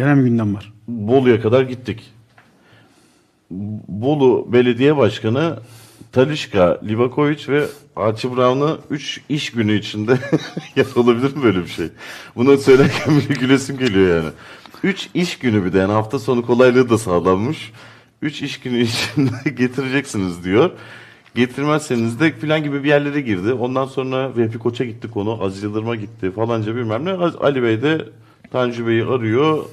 Genel bir gündem var. Bolu'ya kadar gittik. Bolu Belediye Başkanı Talişka, Livakovic ve Archie Brown'u 3 iş günü içinde ya olabilir mi böyle bir şey? Bunu söylerken bile gülesim geliyor yani. 3 iş günü bir de yani hafta sonu kolaylığı da sağlanmış. 3 iş günü içinde getireceksiniz diyor. Getirmezseniz de filan gibi bir yerlere girdi. Ondan sonra Vehbi Koç'a gitti konu. Aziz Yıldırım'a gitti falanca bilmem ne. Ali Bey de Tanju Bey'i arıyor.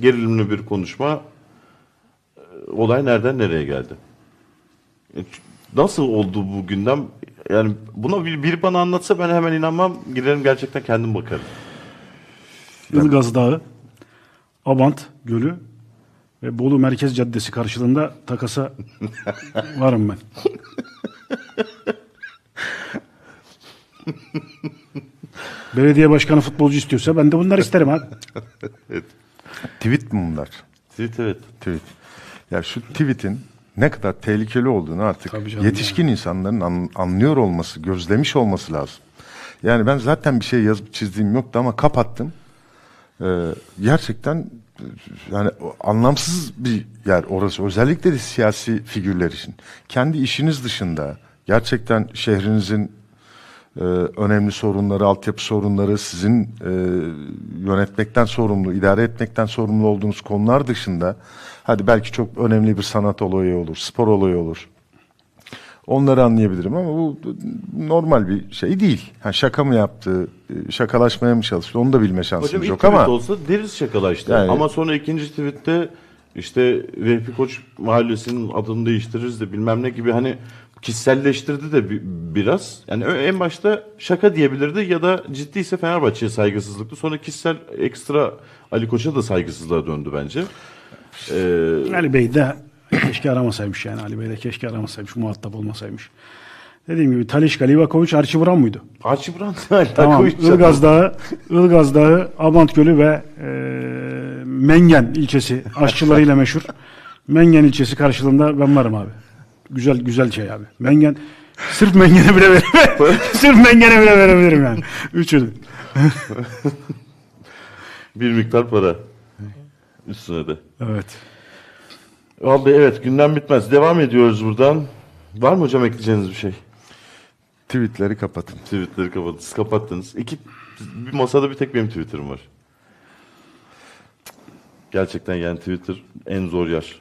Gerilimli bir konuşma. Ee, Olay nereden nereye geldi? E, Nasıl oldu bu gündem? Yani buna bir, biri bana anlatsa ben hemen inanmam. Giderim gerçekten kendim bakarım. Ilgaz Dağı, Abant Gölü ve Bolu Merkez Caddesi karşılığında takasa varım ben. Belediye başkanı futbolcu istiyorsa ben de bunları isterim abi. Tweet mi bunlar? Evet evet. Tweet. Ya şu tweet'in ne kadar tehlikeli olduğunu artık yetişkin insanların an- anlıyor olması, gözlemiş olması lazım. Yani ben zaten bir şey yazıp çizdiğim yoktu ama kapattım. Ee, gerçekten yani anlamsız bir yer orası. Özellikle de siyasi figürler için. Kendi işiniz dışında gerçekten şehrinizin e, önemli sorunları, altyapı sorunları, sizin e, yönetmekten sorumlu, idare etmekten sorumlu olduğunuz konular dışında, hadi belki çok önemli bir sanat olayı olur, spor olayı olur. Onları anlayabilirim ama bu normal bir şey değil. Ha, şaka mı yaptı, e, şakalaşmaya mı çalıştı onu da bilme şansımız Hocam yok ama olsa deriz şakalaştı. Yani- Ama sonra ikinci tweette işte Vehbi Koç mahallesinin adını değiştiririz de bilmem ne gibi hani kişiselleştirdi de bi- biraz. Yani en başta şaka diyebilirdi ya da ciddiyse Fenerbahçe'ye saygısızlıktı. Sonra kişisel ekstra Ali Koç'a da saygısızlığa döndü bence. Ee, Ali Bey de keşke aramasaymış yani. Ali Bey de keşke aramasaymış, muhatap olmasaymış. Dediğim gibi Talişka, Livakovic, Brown muydu? Alaka Tamam. Ilgaz Dağı, Ilgaz Dağı, Abant Gölü ve e, Mengen ilçesi aşçılarıyla meşhur. Mengen ilçesi karşılığında ben varım abi. Güzel güzel şey abi. Mengen sırf Mengen'e bile verebilirim. sırf Mengen'e bile verebilirim yani. Üçünü. Bir miktar para. Üstüne de. Evet. Vallahi evet gündem bitmez. Devam ediyoruz buradan. Var mı hocam ekleyeceğiniz bir şey? tweetleri kapatın. Tweetleri kapattınız. Siz kapattınız. İki, bir masada bir tek benim Twitter'ım var. Gerçekten yani Twitter en zor yer.